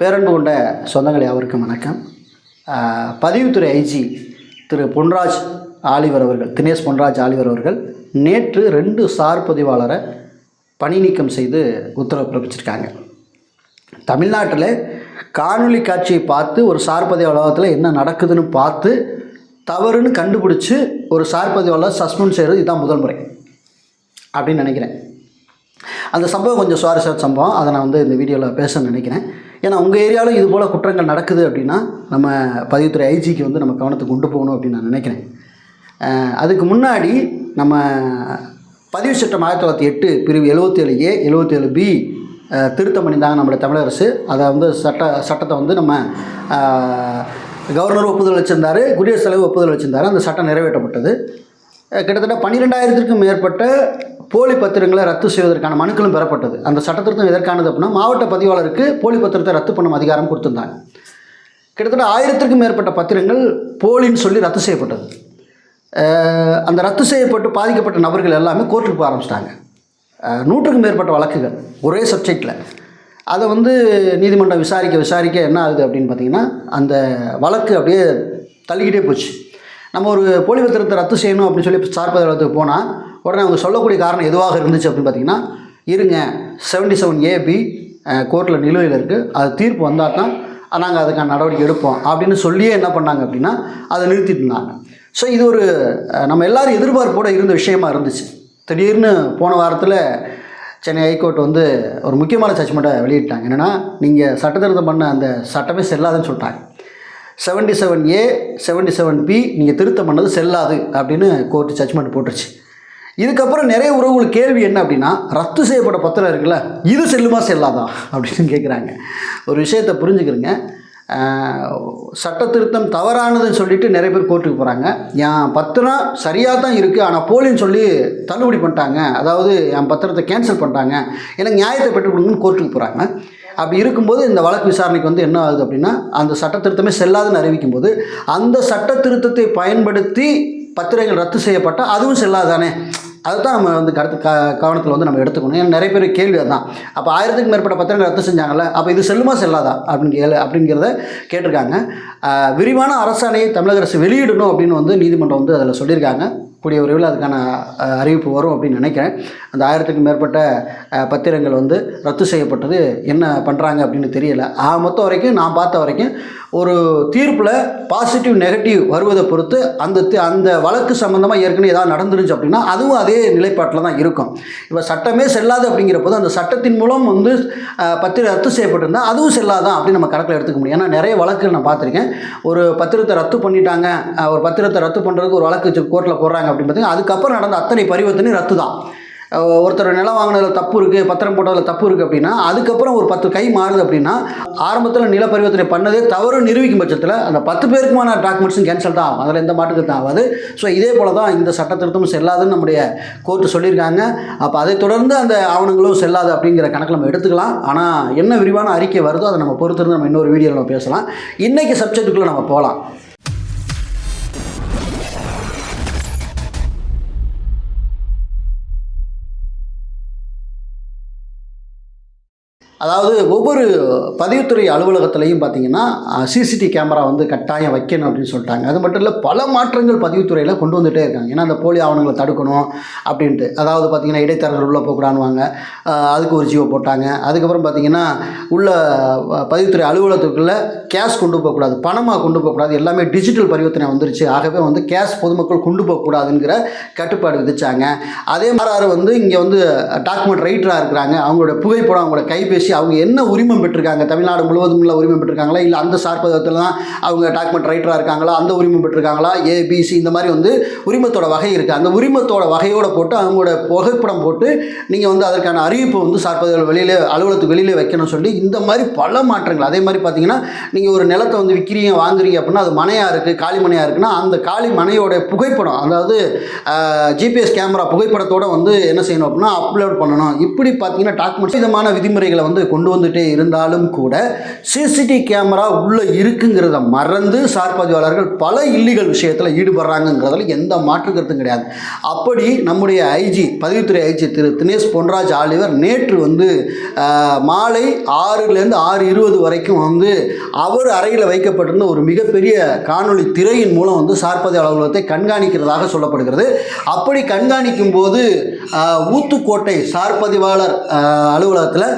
பேரன்பு கொண்ட சொந்தங்கள் யாவருக்கும் வணக்கம். பதிவுத்துறை ஐஜி திரு பொன்ராஜ் ஆலிவர் அவர்கள் தினேஷ் பொன்ராஜ் ஆலிவர் அவர்கள் நேற்று ரெண்டு சார் பதிவாளரை பணி நீக்கம் செய்து உத்தரவு பிறப்பிச்சிருக்காங்க. தமிழ்நாட்டில் காணொலி காட்சியை பார்த்து ஒரு சார் பதிவாளத்தில் என்ன நடக்குதுன்னு பார்த்து தவறுன்னு கண்டுபிடிச்சி ஒரு சார் பதிவாளர் சஸ்பெண்ட் செய்கிறது இதுதான் முதல் முறை அப்படின்னு நினைக்கிறேன். அந்த சம்பவம் கொஞ்சம் சுவாரஸ்ய சம்பவம். அதை நான் வந்து இந்த வீடியோவில் பேசணும்னு நினைக்கிறேன். ஏன்னா உங்கள் ஏரியாவில் இது போல் குற்றங்கள் நடக்குது அப்படின்னா நம்ம பதிவுத்துறை ஐஜிக்கு வந்து நம்ம கவனத்துக்கு கொண்டு போகணும் அப்படின்னு நான் நினைக்கிறேன். அதுக்கு முன்னாடி நம்ம பதிவு சட்டம் ஆயிரத்தி தொள்ளாயிரத்தி எட்டு பிரிவு எழுபத்தேழு ஏ எழுபத்தேழு பி திருத்தம் பண்ணியிருந்தாங்க நம்மளுடைய தமிழக அரசு. அதை வந்து சட்ட சட்டத்தை வந்து நம்ம கவர்னர் ஒப்புதல் வச்சுருந்தாரு குடியரசுத் தலைவர் ஒப்புதல் வச்சுருந்தாரு. அந்த சட்டம் நிறைவேற்றப்பட்டது. கிட்டத்தட்ட பன்னிரெண்டாயிரத்திற்கும் மேற்பட்ட போலி பத்திரங்களை ரத்து செய்வதற்கான மனுக்களும் பெறப்பட்டது. அந்த சட்டத்திருத்தம் எதற்கானது அப்படின்னா மாவட்ட பதிவாளருக்கு போலி பத்திரத்தை ரத்து பண்ணும் அதிகாரம் கொடுத்துருந்தாங்க. கிட்டத்தட்ட ஆயிரத்திற்கும் மேற்பட்ட பத்திரங்கள் போலின்னு சொல்லி ரத்து செய்யப்பட்டது. அந்த ரத்து செய்யப்பட்டு பாதிக்கப்பட்ட நபர்கள் எல்லாமே கோர்ட்டுக்கு போக ஆரம்பிச்சிட்டாங்க. நூற்றுக்கும் மேற்பட்ட வழக்குகள் ஒரே சப்ஜெக்டில் அதை வந்து நீதிமன்றம் விசாரிக்க விசாரிக்க என்ன ஆகுது அப்படின்னு பார்த்தீங்கன்னா அந்த வழக்கு அப்படியே தள்ளிக்கிட்டே போச்சு. நம்ம ஒரு போலி பத்திரத்தை ரத்து செய்யணும் அப்படின்னு சொல்லி சார் பதிவாளத்துக்கு போனால் உடனே அவங்க சொல்லக்கூடிய காரணம் எதுவாக இருந்துச்சு அப்படின்னு பார்த்தீங்கன்னா இருங்க செவன்டி செவன் ஏபி கோர்ட்டில் நிலுவையில் இருக்குது அது தீர்ப்பு வந்தால் தான் நாங்கள் அதுக்கான நடவடிக்கை எடுப்போம் அப்படின்னு சொல்லியே என்ன பண்ணாங்க அப்படின்னா அதை நிறுத்திட்டு இருந்தாங்க. ஸோ இது ஒரு நம்ம எல்லாரும் எதிர்பார்ப்போடு இருந்த விஷயமா இருந்துச்சு. திடீர்னு போன வாரத்தில் சென்னை ஹைகோர்ட் வந்து ஒரு முக்கியமான ஜட்ஜ்மெண்ட்டை வெளியிட்டாங்க. என்னென்னா நீங்கள் சட்டத்திருத்தம் பண்ண அந்த சட்டமே செல்லாதுன்னு சொல்லிட்டாங்க. Seventy seven A seventy seven B நீங்கள் திருத்தம் பண்ணது செல்லாது அப்படின்னு கோர்ட்டு ஜட்ஜ்மெண்ட் போட்டுருச்சு. இதுக்கப்புறம் நிறைய உறவுகள் கேள்வி என்ன அப்படின்னா ரத்து செய்யப்பட்ட பத்திரம் இருக்குல்ல இது செல்லுமா செல்லாதா? அப்படின்னு கேட்குறாங்க ஒரு விஷயத்தை புரிஞ்சுக்கிறங்க. சட்ட திருத்தம் தவறானதுன்னு சொல்லிட்டு நிறைய பேர் கோர்ட்டுக்கு போகிறாங்க என் பத்திரம் சரியாக தான் இருக்குது ஆனால் போலின்னு சொல்லி தள்ளுபடி பண்ணிட்டாங்க. அதாவது என் பத்திரத்தை கேன்சல் பண்ணிட்டாங்க. எனக்கு நியாயத்தை பெற்றுக் கொடுங்கன்னு கோர்ட்டுக்கு போகிறாங்க அப்படி இருக்கும்போது இந்த வழக்கு விசாரணைக்கு வந்து என்ன ஆகுது அப்படின்னா அந்த சட்ட திருத்தமே செல்லாதுன்னு அறிவிக்கும் போது அந்த சட்ட திருத்தத்தை பயன்படுத்தி பத்திரங்கள் ரத்து செய்யப்பட்டால் அதுவும் செல்லாதானே? அதை தான் நம்ம வந்து கருத்து க கவனத்தில் வந்து நம்ம எடுத்துக்கணும். ஏன்னா நிறைய பேர் கேள்வி அதுதான். அப்போ ஆயிரத்துக்கு மேற்பட்ட பத்திரங்கள் ரத்து செஞ்சாங்கல்ல அப்போ இது செல்லுமா செல்லாதா? அப்படின்னு கேளு அப்படிங்கிறத கேட்டிருக்காங்க. விரிவான அரசாணையை தமிழக அரசு வெளியிடணும் அப்படின்னு வந்து நீதிமன்றம் வந்து அதில் சொல்லியிருக்காங்க. கூடிய விரைவில் அதுக்கான அறிவிப்பு வரும் அப்படின்னு நினைக்கிறேன். அந்த ஆயிரத்துக்கும் மேற்பட்ட பத்திரங்கள் வந்து ரத்து செய்யப்பட்டது என்ன பண்ணுறாங்க அப்படின்னு தெரியல. ஆக மொத்தம் வரைக்கும் நான் பார்த்த வரைக்கும் ஒரு தீர்ப்பில் பாசிட்டிவ் நெகட்டிவ் வருவதை பொறுத்து அந்த தி- அந்த வழக்கு சம்மந்தமாக ஏற்கனவே ஏதாவது நடந்துருச்சு அப்படின்னா அதுவும் அதே நிலைப்பாட்டில் தான் இருக்கும். இப்போ சட்டமே செல்லாது அப்படிங்கிற போது அந்த சட்டத்தின் மூலம் வந்து பத்திரம் ரத்து செய்யப்பட்டிருந்தா அதுவும் செல்லாதான் அப்படின்னு நம்ம கணக்கில் எடுத்துக்க முடியும். ஏன்னா நிறைய வழக்குகள் நான் பார்த்துருக்கேன். ஒரு பத்திரத்தை ரத்து பண்ணிட்டாங்க ஒரு பத்திரத்தை ரத்து பண்ணுறதுக்கு ஒரு வழக்கு கோர்ட்டில் போடுறாங்க அப்படின்னு பார்த்தீங்கன்னா அதுக்கப்புறம் நடந்த அத்தனை பரிவர்த்தனை ரத்து தான் ஒருத்தர் நிலம் வாங்கினதில் தப்பு இருக்குது பத்திரம் போட்டதில் தப்பு இருக்குது அப்படின்னா அதுக்கப்புறம் ஒரு பத்து கை மாறுது அப்படின்னா ஆரம்பத்தில் நில பரிவர்த்தனை பண்ணதே தவறு நிரூபிக்கும் பட்சத்தில் அந்த பத்து பேருக்குமான டாக்குமெண்ட்ஸும் கேன்சல் தான் ஆகும். அதில் எந்த மாட்டுக்கு ஆகாது. ஸோ இதே போல தான் இந்த சட்ட திருத்தமும் செல்லாதுன்னு நம்முடைய கோர்ட்டு சொல்லியிருக்காங்க. அப்போ அதை தொடர்ந்து அந்த ஆவணங்களும் செல்லாது அப்படிங்கிற கணக்கில் நம்ம எடுத்துக்கலாம். ஆனால் என்ன விரிவான அறிக்கை வருதோ அதை நம்ம பொறுத்திருந்து நம்ம இன்னொரு வீடியோவில் நம்ம பேசலாம். இன்றைக்கி சப்ஜெக்ட்டுக்குள்ளே நம்ம போகலாம். அதாவது ஒவ்வொரு பதிவுத்துறை அலுவலகத்துலேயும் பார்த்தீங்கன்னா சிசிடிவி கேமரா வந்து கட்டாயம் வைக்கணும் அப்படின்னு சொல்லிட்டாங்க. அது மட்டும் இல்லை பல மாற்றங்கள் பதிவுத்துறையில் கொண்டு வந்துகிட்டே இருக்காங்க. ஏன்னா அந்த போலி ஆவணங்களை தடுக்கணும் அப்படின்ட்டு. அதாவது பார்த்தீங்கன்னா இடைத்தரகர் உள்ளே போகக்கூடாதுவாங்க அதுக்கு ஒரு ஜீவோ போட்டாங்க. அதுக்கப்புறம் பார்த்தீங்கன்னா உள்ள பதிவுத்துறை அலுவலகத்துக்குள்ளே கேஷ் கொண்டு போகக்கூடாது. பணமாக கொண்டு போகக்கூடாது. எல்லாமே டிஜிட்டல் பரிவர்த்தனை வந்துருச்சு. ஆகவே வந்து கேஷ் பொதுமக்கள் கொண்டு போகக்கூடாதுங்கிற கட்டுப்பாடு விதித்தாங்க அதே மாதிரி வந்து இங்கே வந்து டாக்குமெண்ட் ரைட்டராக இருக்கிறாங்க. அவங்களோட புகைப்படம் அவங்களோட கைபேசி அவங்க என்ன உரிமை பெற்றிருக்காங்க? தமிழ்நாடு முழுவதும் உள்ள உரிமை பெற்றிருக்காங்களா? இல்லை அந்த சார்பதத்தில் தான் அவங்க டாக்குமெண்ட் ரைட்டராக இருக்காங்களா? அந்த உரிமை பெற்றிருக்காங்களா? ஏபிசி இந்த மாதிரி வந்து உரிமத்தோட வகை இருக்குது அந்த உரிமத்தோட வகையோட போட்டு அவங்களோட புகைப்படம் போட்டு நீங்கள் வந்து அதற்கான அறிவிப்பு வந்து சார்பதிகள் வெளியில் அலுவலகத்துக்கு வெளியில் வைக்கணும்னு சொல்லி இந்த மாதிரி பல மாற்றங்கள். அதே மாதிரி பார்த்தீங்கன்னா நீங்கள் ஒரு நிலத்தை வந்து விற்கிறீங்க வாங்குறீங்க அப்படின்னா அது மனையாக இருக்குது காலி மனையாக இருக்குன்னா அந்த காலி மனையோட புகைப்படம் அதாவது ஜிபிஎஸ் கேமரா புகைப்படத்தோட வந்து என்ன செய்யணும் அப்படின்னா அப்லோட் பண்ணணும். இப்படி பார்த்தீங்கன்னா டாக்குமெண்ட்ஸ் விதமான விதிமுறைகளை வந்து வந்து கொண்டு வந்துட்டே இருந்தாலும் கூட சிசிடிவி கேமரா உள்ளே இருக்குங்கிறத மறந்து சார் பதிவாளர்கள் பல இல்லீகல் விஷயத்தில் ஈடுபடுறாங்கங்கிறதுல எந்த மாற்று கருத்தும் கிடையாது. அப்படி நம்முடைய ஐஜி பதிவுத்துறை ஐஜி திரு தினேஷ் பொன்ராஜ் ஆலிவர் நேற்று வந்து மாலை ஆறுலேருந்து ஆறு இருபது வரைக்கும் வந்து அவர் அறையில் வைக்கப்பட்டிருந்த ஒரு மிகப்பெரிய காணொளி திரையின் மூலம் வந்து சார்பதி அலுவலகத்தை கண்காணிக்கிறதாக சொல்லப்படுகிறது. அப்படி கண்காணிக்கும் போது ஊத்துக்கோட்டை சார்பதிவாளர் அலுவலகத்தில்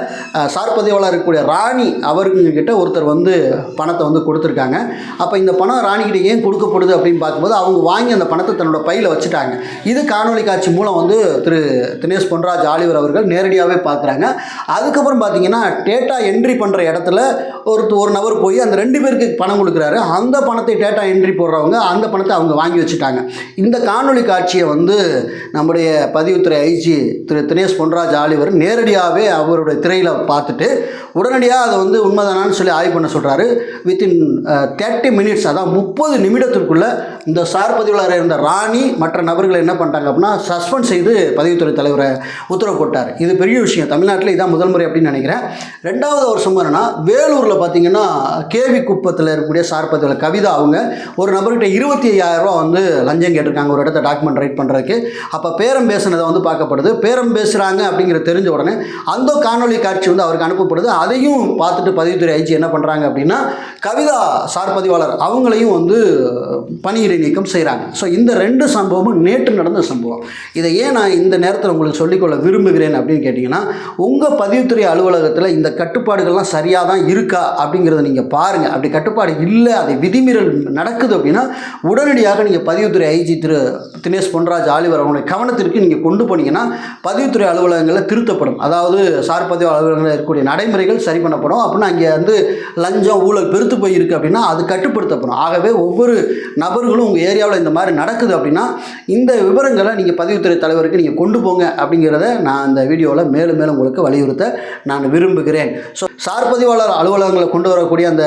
சார்பதிவாளர் இருக்கக்கூடிய ராணி அவர்கிட்ட ஒருத்தர் வந்து பணத்தை வந்து கொடுத்துருக்காங்க. அப்போ இந்த பணம் ராணிக்கிட்ட ஏன் கொடுக்கப்படுது அப்படின்னு பார்க்கும்போது அவங்க வாங்கி அந்த பணத்தை தன்னோட பையில் வச்சுட்டாங்க. இது காணொலி காட்சி மூலம் வந்து திரு தினேஷ் பொன்ராஜ் ஆலிவர் அவர்கள் நேரடியாகவே பார்க்குறாங்க அதுக்கப்புறம் பார்த்தீங்கன்னா டேட்டா என்ட்ரி பண்ணுற இடத்துல ஒரு ஒரு நபர் போய் அந்த ரெண்டு பேருக்கு பணம் கொடுக்குறாரு. அந்த பணத்தை டேட்டா என்ட்ரி போடுறவங்க அந்த பணத்தை அவங்க வாங்கி வச்சுட்டாங்க. இந்த காணொலி காட்சியை வந்து நம்முடைய பதிவுத்துறை ஐஜி திரு தினேஷ் பொன்ராஜ் ஆலிவர் நேரடியாகவே அவருடைய திரையில் பார்த்துட்டு உடனடியாக அதை வந்து உண்மைதானான்னு சொல்லி ஆய்வு பண்ண சொல்கிறாரு வித்தின் தேர்ட்டி மினிட்ஸ் அதான் முப்பது நிமிடத்திற்குள்ளே இந்த சார் பதிவாளர் இருந்த ராணி மற்ற நபர்களை என்ன பண்ணிட்டாங்க அப்படின்னா சஸ்பெண்ட் செய்து பதிவுத்துறை தலைவரை உத்தரவு போட்டார். இது பெரிய விஷயம். தமிழ்நாட்டில் இதான் முதல் முறை அப்படின்னு நினைக்கிறேன். ரெண்டாவது வருஷம் என்னன்னா வேலூரில் பார்த்தீங்கன்னா கேவி குப்பத்தில் இருக்கக்கூடிய சார் பதிவாளர் கவிதா அவங்க ஒரு நபர்கிட்ட இருபத்தி ஐயாயிரம் ரூபா வந்து லஞ்சம் கேட்டிருக்காங்க. ஒரு இடத்த டாக்குமெண்ட் ரைட் பண்ணுறதுக்கு அப்போ பேரம் பேசுனதை வந்து பார்க்கப்படுது. பேரம் பேசுகிறாங்க அப்படிங்கிற தெரிஞ்ச உடனே அந்த காணொளி காட்சி வந்து அவருக்கு அனுப்பப்படுது. அதையும் பார்த்துட்டு பதிவுத்துறை ஐஜி என்ன பண்ணுறாங்க அப்படின்னா கவிதா சார் பதிவாளர் அவங்களையும் வந்து பணியிடை நீக்கம் செய்கிறாங்க ஸோ இந்த ரெண்டு சம்பவமும் நேற்று நடந்த சம்பவம். இதை ஏன் நான் இந்த நேரத்தில் உங்களுக்கு சொல்லிக்கொள்ள விரும்புகிறேன் அப்படின்னு கேட்டிங்கன்னா உங்கள் பதிவுத்துறை அலுவலகத்தில் இந்த கட்டுப்பாடுகள்லாம் சரியாக தான் இருக்கா அப்படிங்கிறத நீங்கள் பாருங்கள் அப்படி கட்டுப்பாடு இல்லை அதை விதிமீறல் நடக்குது அப்படின்னா உடனடியாக நீங்கள் பதிவுத்துறை ஐஜி திரு தினேஷ் பொன்ராஜ் ஆலிவர் அவங்களுடைய கவனத்திற்கு நீங்கள் கொண்டு போனீங்கன்னா பதிவுத்துறை அலுவலகங்களில் திருத்தப்படும். அதாவது சார் பதிவு அலுவலகங்களில் இருக்கக்கூடிய நடைமுறைகள் சரி பண்ணப்படும். அப்படின்னா அங்கே வந்து லஞ்சம் ஊழல் பெருத்து போயிருக்கு அப்படின்னா அது கட்டுப்படுத்தப்படும். ஆகவே ஒவ்வொரு நபர்களும் உங்கள் ஏரியாவில் இந்த மாதிரி நடக்குது அப்படின்னா இந்த விவரங்களை நீங்கள் பதிவுத்துறை தலைவருக்கு நீங்கள் கொண்டு போங்க அப்படிங்கிறத நான் அந்த வீடியோவில் மேலும் மேலும் உங்களுக்கு வலியுறுத்த நான் விரும்புகிறேன். ஸோ சார் பதிவாளர் அலுவலகங்களை கொண்டு வரக்கூடிய அந்த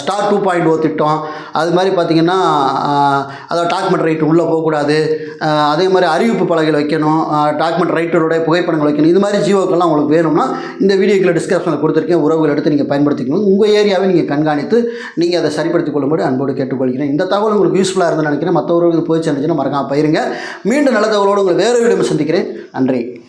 ஸ்டார் டூ பாயிண்ட் ஓ திட்டம் அது மாதிரி பார்த்திங்கன்னா அதாவது டாக்குமெண்ட் ரைட் உள்ளே போகக்கூடாது அதே மாதிரி அறிவிப்பு பலகைகள் வைக்கணும் டாக்குமெண்ட் ரைட்டருடைய புகைப்படங்கள் வைக்கணும் இது மாதிரி ஜியோக்கெல்லாம் உங்களுக்கு வேணும்னா இந்த வீடியோக்களை டிஸ்கிரிப்ஷனில் கொடுத்துருக்கேன் உறவுகள் எடுத்து நீங்கள் பயன்படுத்திக்கணும். உங்கள் ஏரியாவை நீங்கள் கண்காணித்து நீங்கள் அதை சரிப்படுத்திக் கொள்ளும்படி அன்போடு கேட்டுக்கொள்கிறேன். இந்த தகவல் உங்களுக்கு யூஸ்ஃபுல்லாக இருந்தால் நினைக்கிறேன். மற்றவர்களுக்கு போய் சேர்ந்துச்சுன்னா மறக்காம பயிருங்க மீண்டும் நல்ல தகவலோடு உங்களை வேறு வீடியோ சந்திக்கிறேன். நன்றி.